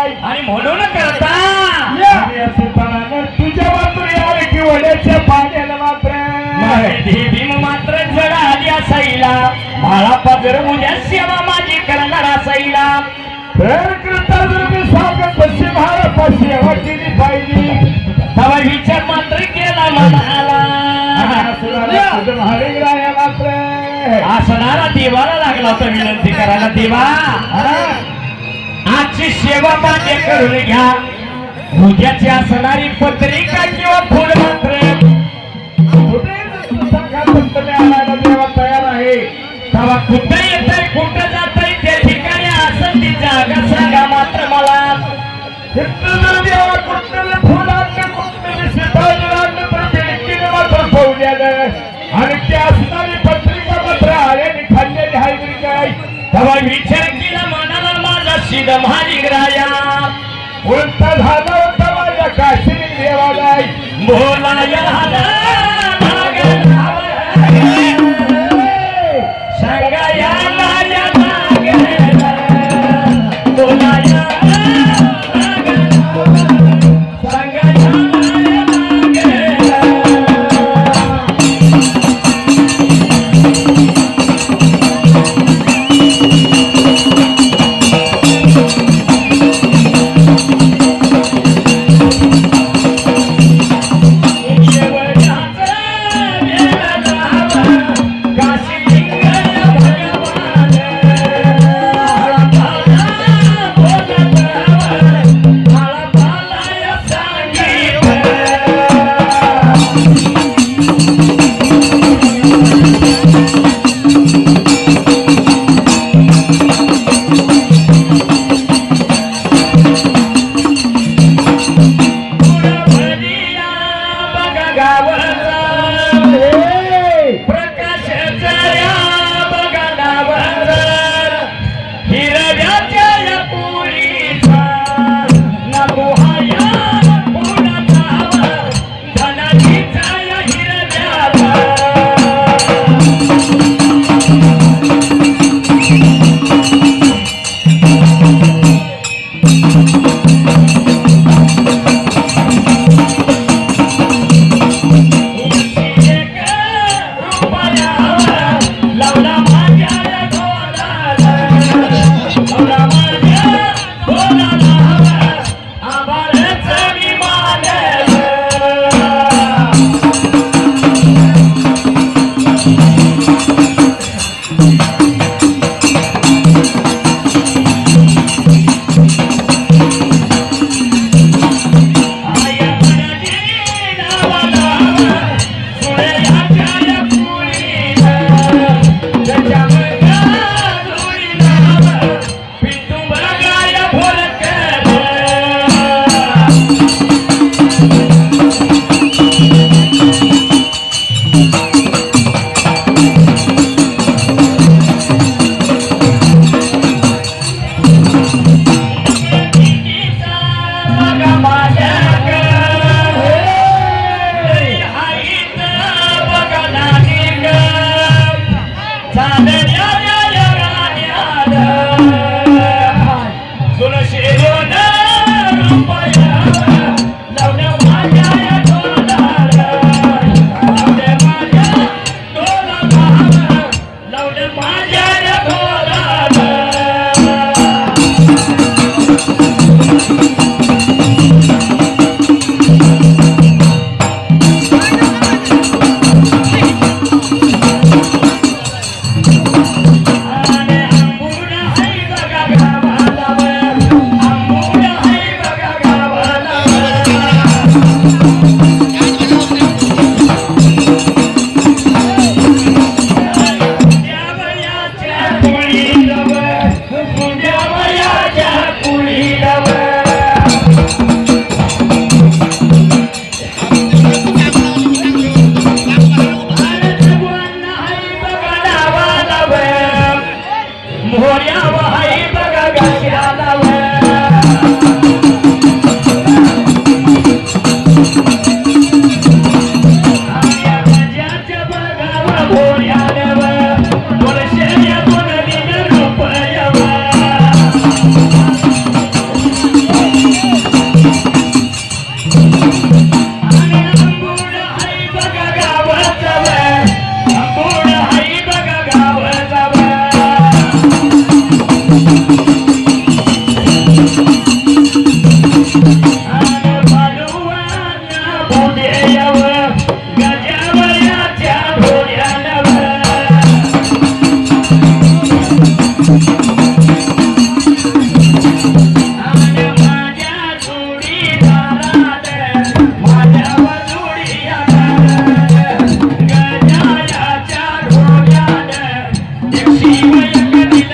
आणि म्हणून करता. तुझ्या मात्र यार की वड्याच्या पाण्याला मात्र भीम मात्र जड आली असाईला भाळा पदर उद्या सेवा माझी करणार असाईला तर करता जर मी सांगत तशी महाराज सेवा केली पाहिजे तवा विचार मात्र केला मनाला. मात्र असणारा देवाला लागला होता विनंती करायला देवा. सेवा मान्य करून घ्या. उद्याची असणारी पत्रिका किंवा फुल मात्र देवा तयार आहे कुठं येतंय कुठं त्या ठिकाणी असं ती जागा सांगा मात्र मला. देवा कुठलं फुल आणलं कुठलं आणलं तर मात्र आणि ते असणारी पत्रिका मात्र आल्याने खाल्लेली आहे तरी काय विचार काशी शिद राया ग्राया उलटा झाला होता माझ्या काशीने देवा Thank you.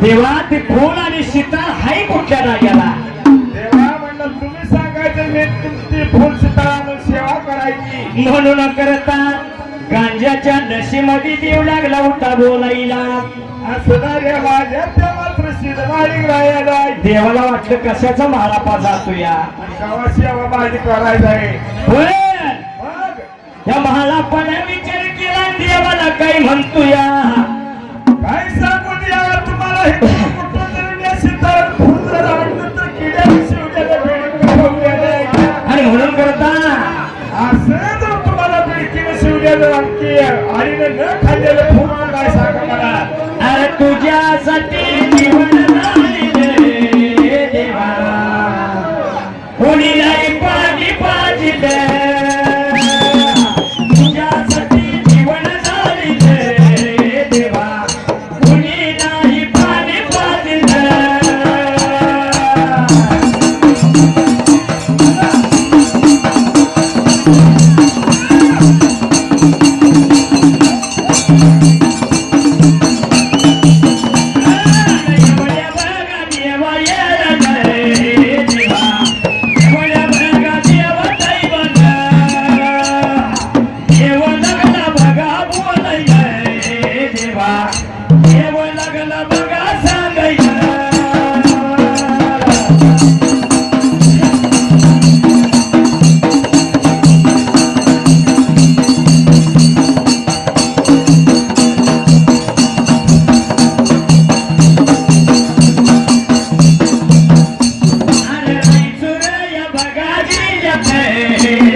देवा ते आणि शीतळ हाय कुठल्या जाग्याला सेवा करायची. म्हणून करता गांजाच्या नशेमध्ये देव लागला होता बोलायला. मात्र देवाला वाटलं कशाचा महारापा जातो या? गावा सेवा पण या महारापाने विचार अपने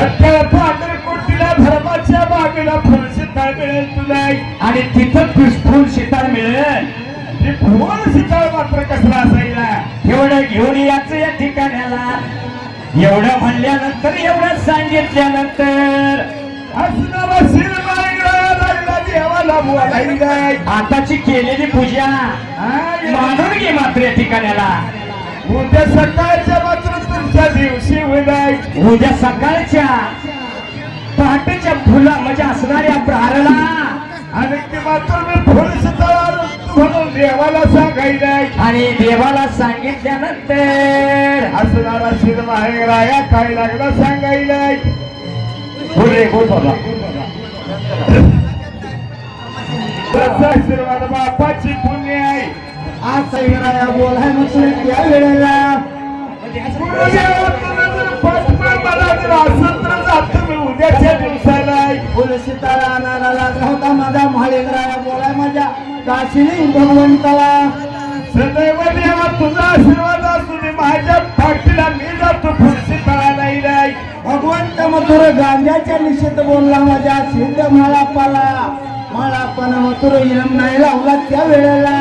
पांढरकोटीला धर्माच्या बागेला मिळेल तुला. आणि तिथं पिस्तूल शितार मिळेल. सिद्धा मात्र कसला असायला? एवढं घेऊन याचं या ठिकाण्याला एवढं म्हणल्यानंतर एवढं सांगितल्यानंतर. असणारा आताची केलेली पूजा. मानून घे मात्र या ठिकाण्याला उद्या सकाळच्या मात्र तुमच्या उदाय सकाळच्या पहाटेच्या फुला म्हणजे असणाऱ्या प्रारला आणि ती मात्र मी फुल म्हणून देवाला सांगायला आणि देवाला सांगितल्यानंतर असणारा सिनेमा आहे राया काय लागला सांगायला बोल बोल बाबा. आशीर्वाद बापाची पुण्य आहे. आज सैराया बोलाय म्हटलं त्या वेळेला उद्याच्या दिवसाला फुल सीतारा आणायला लागला होता. माझा महालेंद्राया बोलाय माझ्या काशीने भगवंताला. सदैव देवा तुझा आशीर्वाद असू दे माझ्या पाठीला मी जातो. पुढची तळा नाही नाही भगवंत मथुर गांजाच्या निषेध बोलला माझ्या सिद्ध माळापाला. माळापण मथुर इलम नाही लावला त्या वेळेला.